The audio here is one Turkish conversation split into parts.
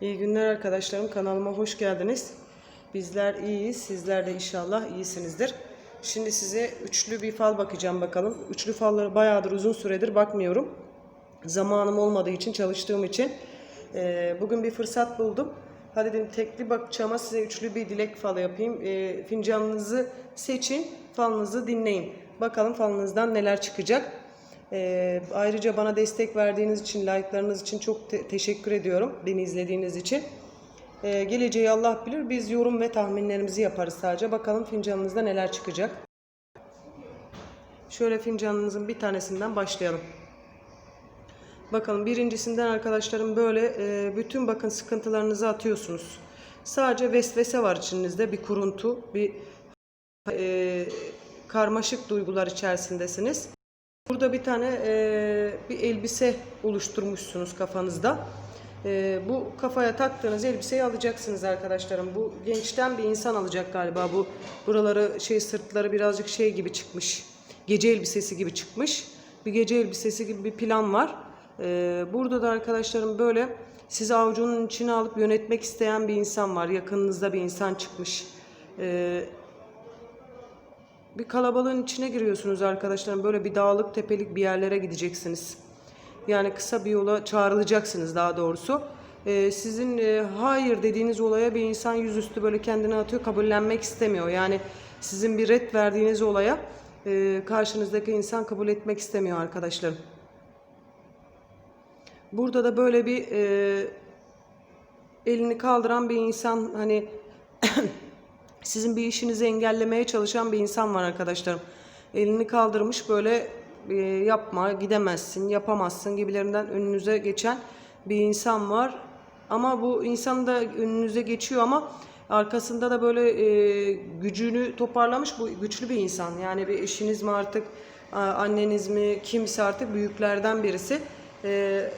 İyi günler arkadaşlarım. Kanalıma hoş geldiniz. Bizler iyiyiz. Sizler de inşallah iyisinizdir. Şimdi size üçlü bir fal bakacağım bakalım. Üçlü falları bayağıdır uzun süredir bakmıyorum. Zamanım olmadığı için, çalıştığım için. Ee, bugün bir fırsat buldum. Hadi dedim tekli bakacağıma size üçlü bir dilek falı yapayım. Ee, fincanınızı seçin, falınızı dinleyin. Bakalım falınızdan neler çıkacak. Ee, ayrıca bana destek verdiğiniz için, like'larınız için çok te- teşekkür ediyorum. Beni izlediğiniz için. Ee, geleceği Allah bilir. Biz yorum ve tahminlerimizi yaparız sadece. Bakalım fincanınızda neler çıkacak. Şöyle fincanınızın bir tanesinden başlayalım. Bakalım birincisinden arkadaşlarım böyle e, bütün bakın sıkıntılarınızı atıyorsunuz. Sadece vesvese var içinizde bir kuruntu, bir e, karmaşık duygular içerisindesiniz. Burada bir tane e, bir elbise oluşturmuşsunuz kafanızda. E, bu kafaya taktığınız elbiseyi alacaksınız arkadaşlarım. Bu gençten bir insan alacak galiba. Bu buraları şey sırtları birazcık şey gibi çıkmış. Gece elbisesi gibi çıkmış. Bir gece elbisesi gibi bir plan var. E, burada da arkadaşlarım böyle sizi avucunun içine alıp yönetmek isteyen bir insan var. Yakınınızda bir insan çıkmış. E, bir kalabalığın içine giriyorsunuz arkadaşlarım. Böyle bir dağlık tepelik bir yerlere gideceksiniz. Yani kısa bir yola çağrılacaksınız daha doğrusu. Ee, sizin e, hayır dediğiniz olaya bir insan yüzüstü böyle kendini atıyor, kabullenmek istemiyor. Yani sizin bir red verdiğiniz olaya e, karşınızdaki insan kabul etmek istemiyor arkadaşlarım. Burada da böyle bir e, elini kaldıran bir insan hani sizin bir işinizi engellemeye çalışan bir insan var arkadaşlarım. Elini kaldırmış böyle e, yapma, gidemezsin, yapamazsın gibilerinden önünüze geçen bir insan var. Ama bu insan da önünüze geçiyor ama arkasında da böyle e, gücünü toparlamış bu güçlü bir insan. Yani bir eşiniz mi artık, anneniz mi, kimse artık büyüklerden birisi. E,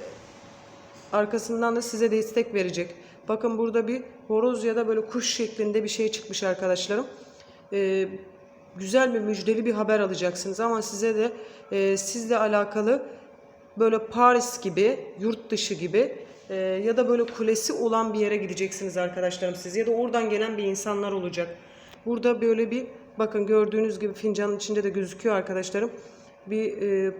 Arkasından da size destek verecek. Bakın burada bir horoz ya da böyle kuş şeklinde bir şey çıkmış arkadaşlarım. Ee, güzel bir müjdeli bir haber alacaksınız ama size de e, sizle alakalı böyle Paris gibi, yurt dışı gibi e, ya da böyle kulesi olan bir yere gideceksiniz arkadaşlarım siz ya da oradan gelen bir insanlar olacak. Burada böyle bir bakın gördüğünüz gibi fincanın içinde de gözüküyor arkadaşlarım. Bir e,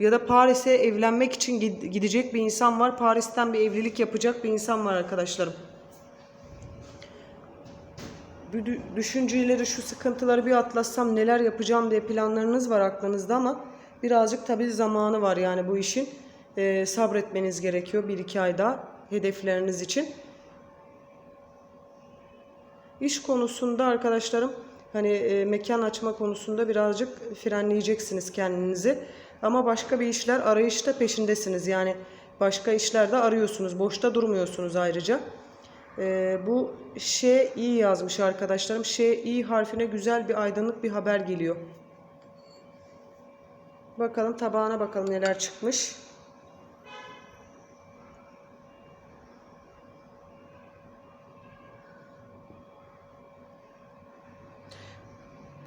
ya da Paris'e evlenmek için gid- gidecek bir insan var. Paris'ten bir evlilik yapacak bir insan var arkadaşlarım. Düşünceleri, şu sıkıntıları bir atlatsam neler yapacağım diye planlarınız var aklınızda ama birazcık tabii zamanı var yani bu işin. Ee, sabretmeniz gerekiyor bir iki ay daha hedefleriniz için. İş konusunda arkadaşlarım hani e, mekan açma konusunda birazcık frenleyeceksiniz kendinizi. Ama başka bir işler arayışta peşindesiniz. Yani başka işlerde arıyorsunuz. Boşta durmuyorsunuz ayrıca. E, bu şey iyi yazmış arkadaşlarım. Şey iyi harfine güzel bir aydınlık bir haber geliyor. Bakalım tabağına bakalım neler çıkmış.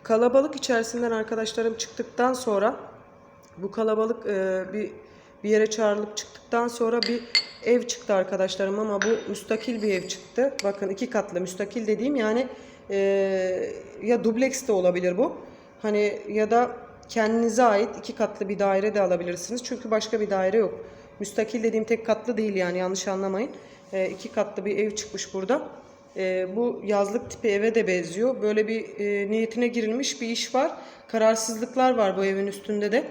Kalabalık içerisinden arkadaşlarım çıktıktan sonra bu kalabalık e, bir bir yere çağrılıp çıktıktan sonra bir ev çıktı arkadaşlarım ama bu müstakil bir ev çıktı. Bakın iki katlı müstakil dediğim yani e, ya dubleks de olabilir bu. Hani ya da kendinize ait iki katlı bir daire de alabilirsiniz. Çünkü başka bir daire yok. Müstakil dediğim tek katlı değil yani yanlış anlamayın. E, iki katlı bir ev çıkmış burada. E, bu yazlık tipi eve de benziyor. Böyle bir e, niyetine girilmiş bir iş var. Kararsızlıklar var bu evin üstünde de.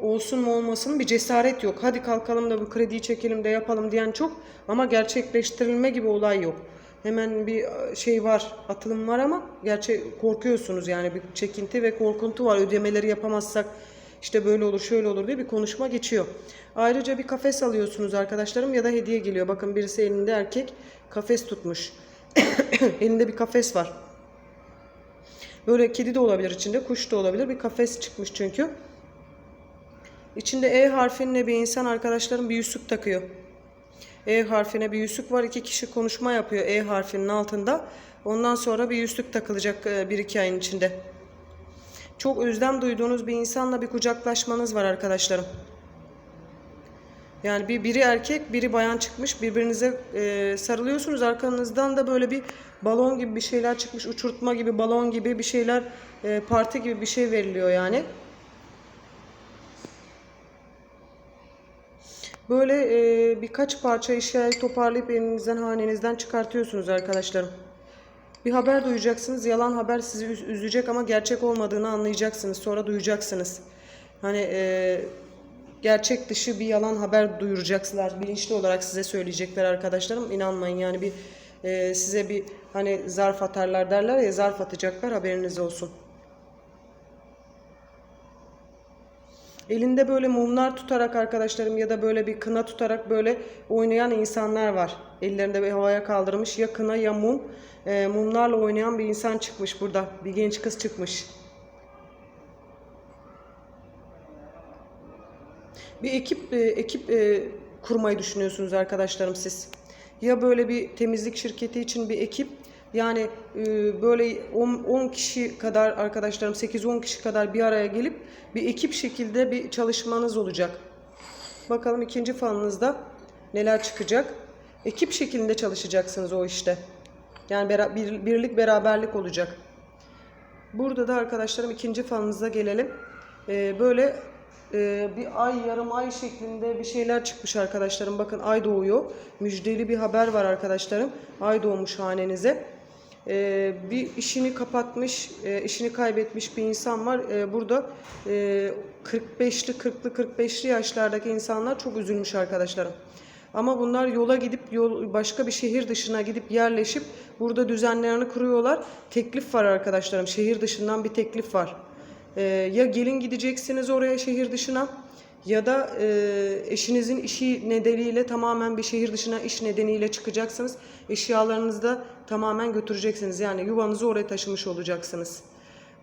Olsun mu olmasın bir cesaret yok. Hadi kalkalım da bu krediyi çekelim de yapalım diyen çok. Ama gerçekleştirilme gibi olay yok. Hemen bir e, şey var, atılım var ama gerçek korkuyorsunuz yani bir çekinti ve korkuntu var. Ödemeleri yapamazsak işte böyle olur, şöyle olur diye bir konuşma geçiyor. Ayrıca bir kafes alıyorsunuz arkadaşlarım ya da hediye geliyor. Bakın birisi elinde erkek kafes tutmuş. Elinde bir kafes var. Böyle kedi de olabilir içinde, kuş da olabilir. Bir kafes çıkmış çünkü. İçinde E harfinle bir insan arkadaşlarım bir yüzük takıyor. E harfine bir yüzük var. iki kişi konuşma yapıyor E harfinin altında. Ondan sonra bir yüzük takılacak e, bir iki ayın içinde. Çok özlem duyduğunuz bir insanla bir kucaklaşmanız var arkadaşlarım. Yani bir biri erkek, biri bayan çıkmış. Birbirinize e, sarılıyorsunuz. Arkanızdan da böyle bir balon gibi bir şeyler çıkmış. Uçurtma gibi, balon gibi bir şeyler, e, parti gibi bir şey veriliyor yani. Böyle e, birkaç parça eşyayı toparlayıp elinizden, hanenizden çıkartıyorsunuz arkadaşlarım. Bir haber duyacaksınız. Yalan haber sizi üz- üzecek ama gerçek olmadığını anlayacaksınız. Sonra duyacaksınız. Hani e, gerçek dışı bir yalan haber duyuracaklar. Bilinçli olarak size söyleyecekler arkadaşlarım. İnanmayın yani bir e, size bir hani zarf atarlar derler ya zarf atacaklar haberiniz olsun. Elinde böyle mumlar tutarak arkadaşlarım ya da böyle bir kına tutarak böyle oynayan insanlar var. Ellerinde bir havaya kaldırmış ya kına ya mum. Ee, mumlarla oynayan bir insan çıkmış burada. Bir genç kız çıkmış. Bir ekip e, ekip e, kurmayı düşünüyorsunuz arkadaşlarım siz. Ya böyle bir temizlik şirketi için bir ekip yani e, böyle 10 kişi kadar arkadaşlarım 8-10 kişi kadar bir araya gelip bir ekip şekilde bir çalışmanız olacak. Bakalım ikinci fanınızda neler çıkacak. Ekip şeklinde çalışacaksınız o işte. Yani bera- bir- birlik beraberlik olacak. Burada da arkadaşlarım ikinci fanınıza gelelim. Ee, böyle e, bir ay yarım ay şeklinde bir şeyler çıkmış arkadaşlarım. Bakın ay doğuyor. Müjdeli bir haber var arkadaşlarım. Ay doğmuş hanenize. Ee, bir işini kapatmış, e, işini kaybetmiş bir insan var. Ee, burada e, 45'li, 40'lı, 45'li yaşlardaki insanlar çok üzülmüş arkadaşlarım. Ama bunlar yola gidip yol başka bir şehir dışına gidip yerleşip burada düzenlerini kuruyorlar. Teklif var arkadaşlarım. Şehir dışından bir teklif var. Ee, ya gelin gideceksiniz oraya şehir dışına ya da e, eşinizin işi nedeniyle tamamen bir şehir dışına iş nedeniyle çıkacaksınız. Eşyalarınızı da tamamen götüreceksiniz. Yani yuvanızı oraya taşımış olacaksınız.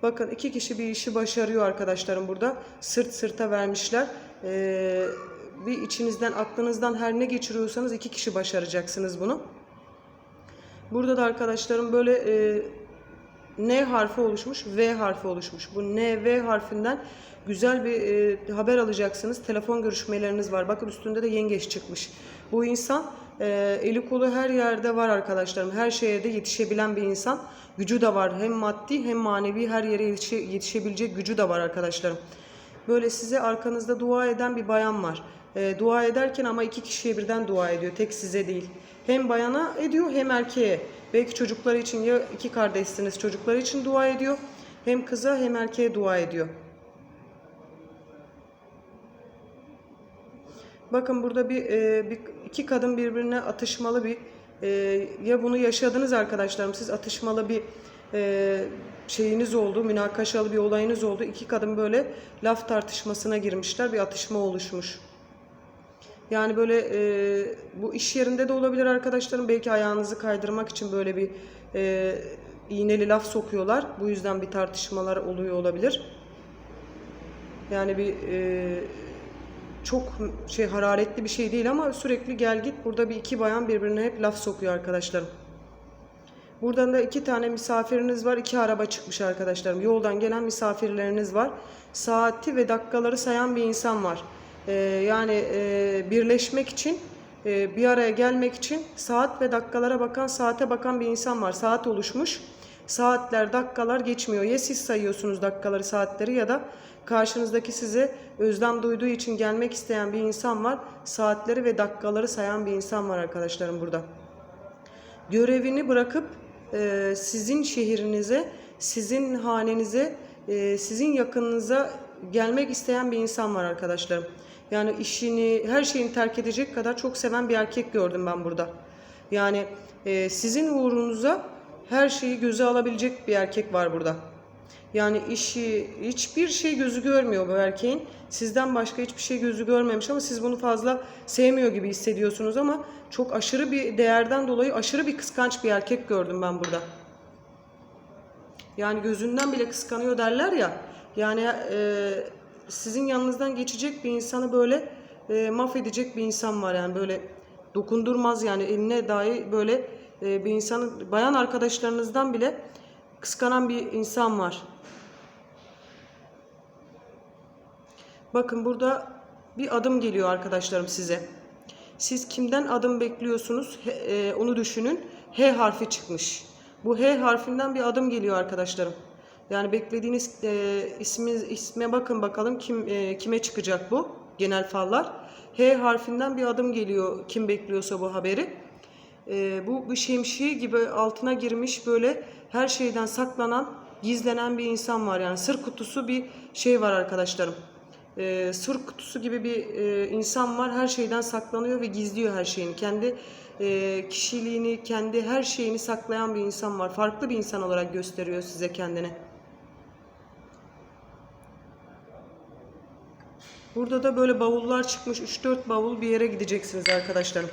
Bakın iki kişi bir işi başarıyor arkadaşlarım burada. Sırt sırta vermişler. Ee, bir içinizden aklınızdan her ne geçiriyorsanız iki kişi başaracaksınız bunu. Burada da arkadaşlarım böyle e, N harfi oluşmuş, V harfi oluşmuş. Bu N, V harfinden güzel bir e, haber alacaksınız. Telefon görüşmeleriniz var. Bakın üstünde de yengeç çıkmış. Bu insan e, eli kolu her yerde var arkadaşlarım. Her şeye de yetişebilen bir insan. Gücü de var. Hem maddi hem manevi her yere yetişe, yetişebilecek gücü de var arkadaşlarım. Böyle size arkanızda dua eden bir bayan var. E, dua ederken ama iki kişiye birden dua ediyor. Tek size değil. Hem bayana ediyor hem erkeğe. Belki çocukları için ya iki kardeşsiniz çocukları için dua ediyor. Hem kıza hem erkeğe dua ediyor. Bakın burada bir, e, bir iki kadın birbirine atışmalı bir e, ya bunu yaşadınız arkadaşlarım siz atışmalı bir e, şeyiniz oldu, münakaşalı bir olayınız oldu. İki kadın böyle laf tartışmasına girmişler, bir atışma oluşmuş. Yani böyle e, bu iş yerinde de olabilir arkadaşlarım. Belki ayağınızı kaydırmak için böyle bir e, iğneli laf sokuyorlar. Bu yüzden bir tartışmalar oluyor olabilir. Yani bir e, çok şey hararetli bir şey değil ama sürekli gel git burada bir iki bayan birbirine hep laf sokuyor arkadaşlarım. Buradan da iki tane misafiriniz var. iki araba çıkmış arkadaşlarım. Yoldan gelen misafirleriniz var. Saati ve dakikaları sayan bir insan var. Ee, yani e, birleşmek için, e, bir araya gelmek için saat ve dakikalara bakan, saate bakan bir insan var. Saat oluşmuş. Saatler, dakikalar geçmiyor. Ya siz sayıyorsunuz dakikaları, saatleri ya da karşınızdaki size özlem duyduğu için gelmek isteyen bir insan var. Saatleri ve dakikaları sayan bir insan var arkadaşlarım burada görevini bırakıp e, sizin şehrinize, sizin hanenize, sizin yakınınıza gelmek isteyen bir insan var arkadaşlarım. Yani işini, her şeyini terk edecek kadar çok seven bir erkek gördüm ben burada. Yani e, sizin uğrunuza her şeyi göze alabilecek bir erkek var burada. Yani işi, hiçbir şey gözü görmüyor bu erkeğin. Sizden başka hiçbir şey gözü görmemiş ama siz bunu fazla sevmiyor gibi hissediyorsunuz ama çok aşırı bir değerden dolayı aşırı bir kıskanç bir erkek gördüm ben burada. Yani gözünden bile kıskanıyor derler ya. Yani e, sizin yanınızdan geçecek bir insanı böyle e, mahvedecek bir insan var yani böyle dokundurmaz yani eline dahi böyle e, bir insanın bayan arkadaşlarınızdan bile kıskanan bir insan var. Bakın burada bir adım geliyor arkadaşlarım size. Siz kimden adım bekliyorsunuz e, onu düşünün. H harfi çıkmış. Bu H harfinden bir adım geliyor arkadaşlarım. Yani beklediğiniz e, ismi, isme bakın bakalım kim e, kime çıkacak bu genel fallar. H harfinden bir adım geliyor kim bekliyorsa bu haberi. E, bu bir şemsiye gibi altına girmiş böyle her şeyden saklanan, gizlenen bir insan var. Yani sır kutusu bir şey var arkadaşlarım. E, sır kutusu gibi bir e, insan var. Her şeyden saklanıyor ve gizliyor her şeyini. Kendi e, kişiliğini, kendi her şeyini saklayan bir insan var. Farklı bir insan olarak gösteriyor size kendini. Burada da böyle bavullar çıkmış. 3-4 bavul bir yere gideceksiniz arkadaşlarım.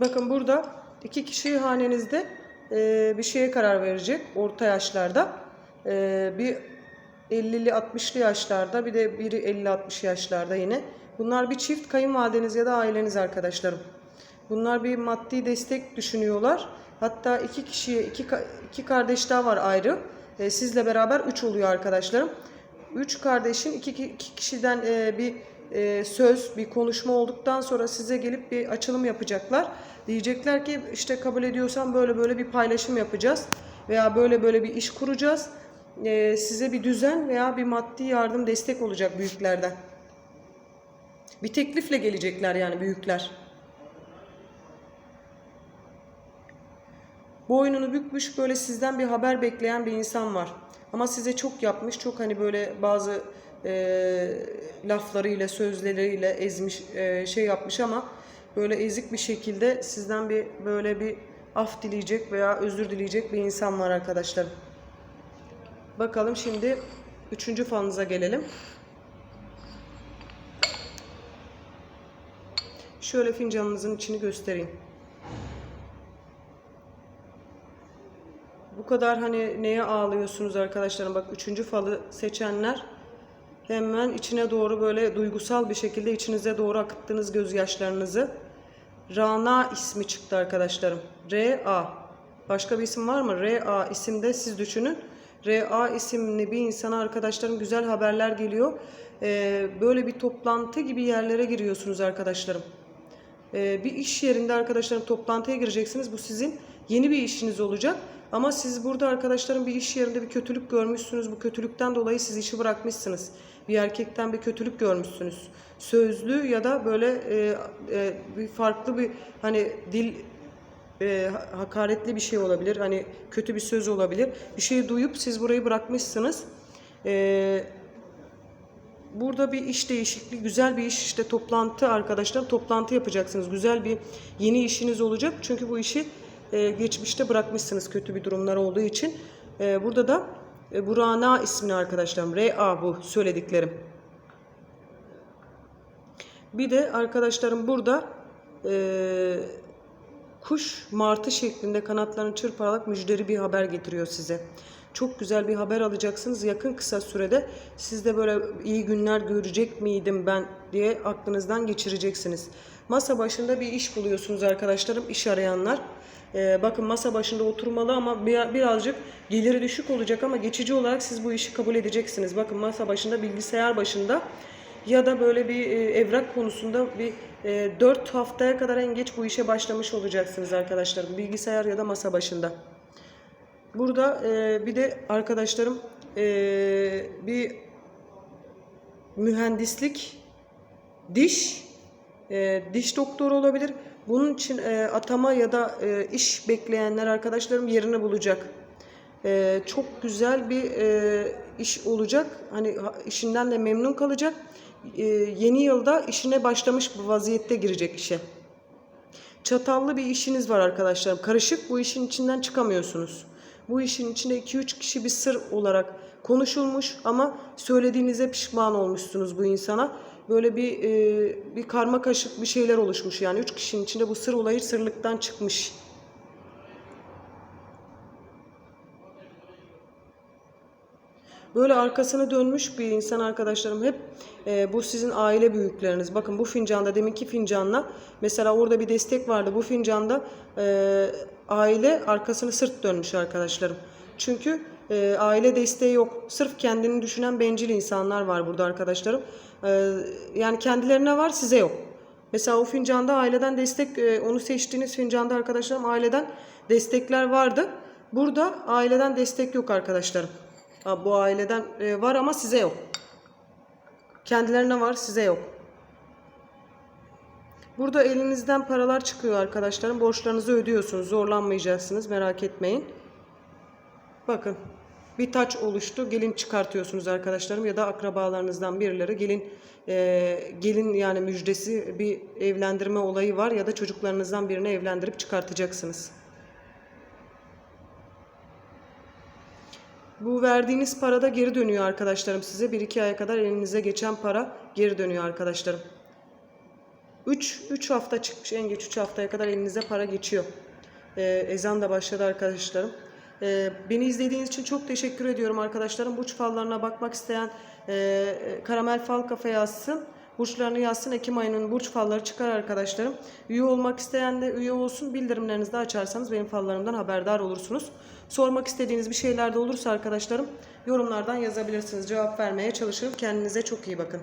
Bakın burada iki kişi hanenizde e, bir şeye karar verecek orta yaşlarda. E, bir 50'li 60'lı yaşlarda bir de biri 50-60 yaşlarda yine. Bunlar bir çift kayınvalideniz ya da aileniz arkadaşlarım. Bunlar bir maddi destek düşünüyorlar. Hatta iki kişiye iki, iki kardeş daha var ayrı. E, sizle beraber üç oluyor arkadaşlarım. Üç kardeşin iki, iki kişiden e, bir e, söz, bir konuşma olduktan sonra size gelip bir açılım yapacaklar. Diyecekler ki işte kabul ediyorsan böyle böyle bir paylaşım yapacağız veya böyle böyle bir iş kuracağız. E, size bir düzen veya bir maddi yardım destek olacak büyüklerden. Bir teklifle gelecekler yani büyükler. Boynunu bükmüş böyle sizden bir haber bekleyen bir insan var. Ama size çok yapmış, çok hani böyle bazı e, laflarıyla, sözleriyle ezmiş, e, şey yapmış ama böyle ezik bir şekilde sizden bir böyle bir af dileyecek veya özür dileyecek bir insan var arkadaşlarım. Bakalım şimdi üçüncü falınıza gelelim. Şöyle fincanınızın içini göstereyim. Bu kadar hani neye ağlıyorsunuz arkadaşlarım? Bak üçüncü falı seçenler hemen içine doğru böyle duygusal bir şekilde içinize doğru akıttığınız gözyaşlarınızı. Rana ismi çıktı arkadaşlarım. R-A. Başka bir isim var mı? R-A isimde siz düşünün. R-A isimli bir insana arkadaşlarım güzel haberler geliyor. Ee, böyle bir toplantı gibi yerlere giriyorsunuz arkadaşlarım. Ee, bir iş yerinde arkadaşlarım toplantıya gireceksiniz. Bu sizin yeni bir işiniz olacak. Ama siz burada arkadaşlarım bir iş yerinde bir kötülük görmüşsünüz. Bu kötülükten dolayı siz işi bırakmışsınız. Bir erkekten bir kötülük görmüşsünüz. Sözlü ya da böyle e, e, bir farklı bir hani dil e, hakaretli bir şey olabilir. Hani kötü bir söz olabilir. Bir şey duyup siz burayı bırakmışsınız. Eee Burada bir iş değişikliği, güzel bir iş işte toplantı arkadaşlar toplantı yapacaksınız. Güzel bir yeni işiniz olacak. Çünkü bu işi e, geçmişte bırakmışsınız kötü bir durumlar olduğu için. E, burada da e, bu Rana ismini arkadaşlarım. R-A bu söylediklerim. Bir de arkadaşlarım burada e, kuş martı şeklinde kanatlarını çırparak müjdeli bir haber getiriyor size. Çok güzel bir haber alacaksınız yakın kısa sürede. Siz de böyle iyi günler görecek miydim ben diye aklınızdan geçireceksiniz. Masa başında bir iş buluyorsunuz arkadaşlarım, iş arayanlar. Ee, bakın masa başında oturmalı ama bir, birazcık geliri düşük olacak ama geçici olarak siz bu işi kabul edeceksiniz. Bakın masa başında, bilgisayar başında ya da böyle bir e, evrak konusunda bir e, 4 haftaya kadar en geç bu işe başlamış olacaksınız arkadaşlarım. Bilgisayar ya da masa başında. Burada e, bir de arkadaşlarım e, bir mühendislik, diş, e, diş doktoru olabilir. Bunun için e, atama ya da e, iş bekleyenler arkadaşlarım yerini bulacak. E, çok güzel bir e, iş olacak. Hani ha- işinden de memnun kalacak. E, yeni yılda işine başlamış bir vaziyette girecek işe. Çatallı bir işiniz var arkadaşlarım. Karışık bu işin içinden çıkamıyorsunuz. Bu işin içinde 2-3 kişi bir sır olarak konuşulmuş ama söylediğinize pişman olmuşsunuz bu insana. Böyle bir e, bir karma karışık bir şeyler oluşmuş yani 3 kişinin içinde bu sır olayı sırlıktan çıkmış. Böyle arkasını dönmüş bir insan arkadaşlarım hep e, bu sizin aile büyükleriniz. Bakın bu fincanda deminki fincanla mesela orada bir destek vardı. Bu fincanda e, aile arkasını sırt dönmüş arkadaşlarım. Çünkü e, aile desteği yok. Sırf kendini düşünen bencil insanlar var burada arkadaşlarım. E, yani kendilerine var size yok. Mesela o fincanda aileden destek, e, onu seçtiğiniz fincanda arkadaşlarım aileden destekler vardı. Burada aileden destek yok arkadaşlarım. Bu aileden e, var ama size yok. Kendilerine var size yok. Burada elinizden paralar çıkıyor arkadaşlarım. Borçlarınızı ödüyorsunuz. Zorlanmayacaksınız. Merak etmeyin. Bakın bir taç oluştu. Gelin çıkartıyorsunuz arkadaşlarım ya da akrabalarınızdan birileri gelin e, gelin yani müjdesi bir evlendirme olayı var ya da çocuklarınızdan birini evlendirip çıkartacaksınız. Bu verdiğiniz para da geri dönüyor arkadaşlarım size. 1-2 aya kadar elinize geçen para geri dönüyor arkadaşlarım. 3 3 hafta çıkmış en geç 3 haftaya kadar elinize para geçiyor. Ee, ezan da başladı arkadaşlarım. Ee, beni izlediğiniz için çok teşekkür ediyorum arkadaşlarım. Burç fallarına bakmak isteyen e, Karamel Fal Kafe yazsın. Burçlarını yazsın. Ekim ayının burç falları çıkar arkadaşlarım. Üye olmak isteyen de üye olsun. Bildirimlerinizi de açarsanız benim fallarımdan haberdar olursunuz. Sormak istediğiniz bir şeyler de olursa arkadaşlarım yorumlardan yazabilirsiniz. Cevap vermeye çalışırım. Kendinize çok iyi bakın.